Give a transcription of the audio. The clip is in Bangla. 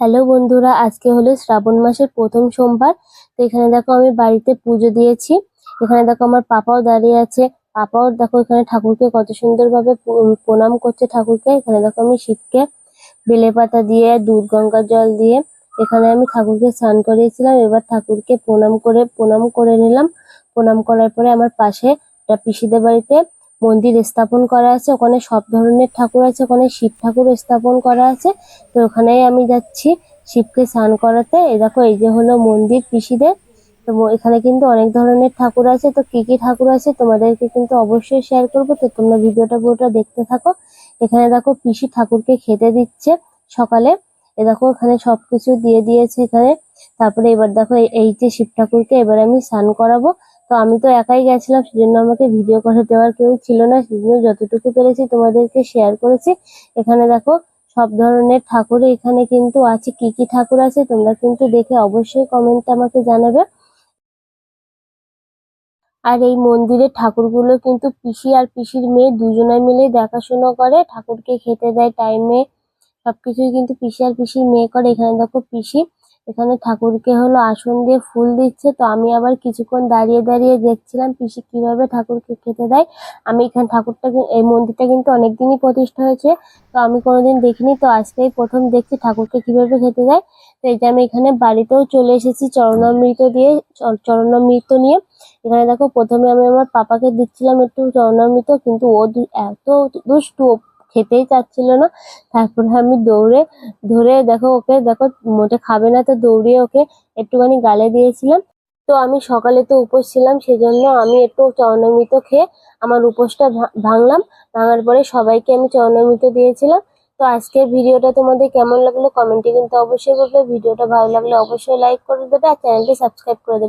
হ্যালো বন্ধুরা, আজকে হলো শ্রাবণ মাসের প্রথম সোমবার। তো এখানে দেখো আমি বাড়িতে পুজো দিয়েছি। এখানে দেখো আমার পাপাও দাঁড়িয়ে আছে। পাপাও দেখো এখানে ঠাকুরকে কত সুন্দরভাবে প্র- প্রণাম করছে ঠাকুরকে। এখানে দেখো আমি শিবকে বেলে পাতা দিয়ে, দুধ, গঙ্গার জল দিয়ে এখানে আমি ঠাকুরকে স্নান করিয়েছিলাম। এবার ঠাকুরকে প্রণাম করে প্রণাম করে নিলাম। প্রণাম করার পরে আমার পাশে একটা পিসিদের বাড়িতে মন্দির স্থাপন করা আছে, ওখানে সব ধরনের ঠাকুর আছে, ওখানে শিব ঠাকুর স্থাপন করা আছে। তো ওখানেই আমি যাচ্ছি শিবকে স্নান করাতে। এ দেখো, এই যে হলো মন্দির পিসিদের। তো এখানে কিন্তু অনেক ধরনের ঠাকুর আছে। তো কি কি ঠাকুর আছে তোমাদেরকে কিন্তু অবশ্যই শেয়ার করব। তো তোমরা ভিডিওটা পুরোটা দেখতে থাকো। এখানে দেখো পিসি ঠাকুরকে খেতে দিচ্ছে সকালে। এ দেখো, এখানে সবকিছু দিয়ে দিয়েছে এখানে। তারপরে এবার দেখো, এই- যে শিব ঠাকুরকে এবার আমি স্নান করাবো। তো আমি তো একাই গেছিলাম, সেজন্য আমাকে ভিডিও করে দেওয়ার কেউ ছিল না, সেজন্য যতটুকু পেরেছি তোমাদেরকে শেয়ার করেছি। এখানে দেখো, সব ধরনের ঠাকুর এখানে কিন্তু আছে, কি কি ঠাকুর আছে তোমরা কিন্তু দেখে অবশ্যই কমেন্টে আমাকে জানাবে। আর এই মন্দিরের ঠাকুরগুলো কিন্তু পিসি আর পিসির মেয়ে দুজনে মিলে দেখাশোনা করে, ঠাকুরকে খেতে দেয় টাইমে সবকিছুই কিন্তু পিসি আর পিসির মেয়ে করে, এখানে দেখো পিসি। এখানে ঠাকুরকে হলো আসন দিয়ে ফুল দিচ্ছে। তো আমি আবার কিছুক্ষণ দাঁড়িয়ে দাঁড়িয়ে দেখছিলাম পিসি কীভাবে ঠাকুরকে খেতে দেয়। আমি এখানে ঠাকুরটা এই মন্দিরটা কিন্তু অনেকদিনই প্রতিষ্ঠা হয়েছে। তো আমি কোনোদিন দেখিনি। তো আজকেই প্রথম দেখছি ঠাকুরকে কীভাবে খেতে দেয়। তো এই যে আমি এখানে বাড়িতেও চলে এসেছি চরণামৃত দিয়ে চরণামৃত নিয়ে। এখানে দেখো প্রথমে আমি আমার পাপাকে দিচ্ছিলাম একটু চরণামৃত, কিন্তু ও এত দুষ্টু খেতেই চাচ্ছিল না। তারপরে আমি দৌড়ে, ধরে দেখো ওকে, দেখো মোটে খাবে না তো দৌড়িয়ে ওকে একটুখানি গালে দিয়েছিলাম। তো আমি সকালে তো উপোস ছিলাম, সেজন্য আমি একটু চরণামৃত খেয়ে আমার উপোসটা ভাঙলাম। ভাঙার পরে সবাইকে আমি চরণামৃত দিয়েছিলাম। তো আজকের ভিডিওটা তোমাদের কেমন লাগল কমেন্টে কিন্তু অবশ্যই বলবে। ভিডিওটা ভালো লাগলে অবশ্যই লাইক করে দেবে আর চ্যানেলটি সাবস্ক্রাইব করে দেবে।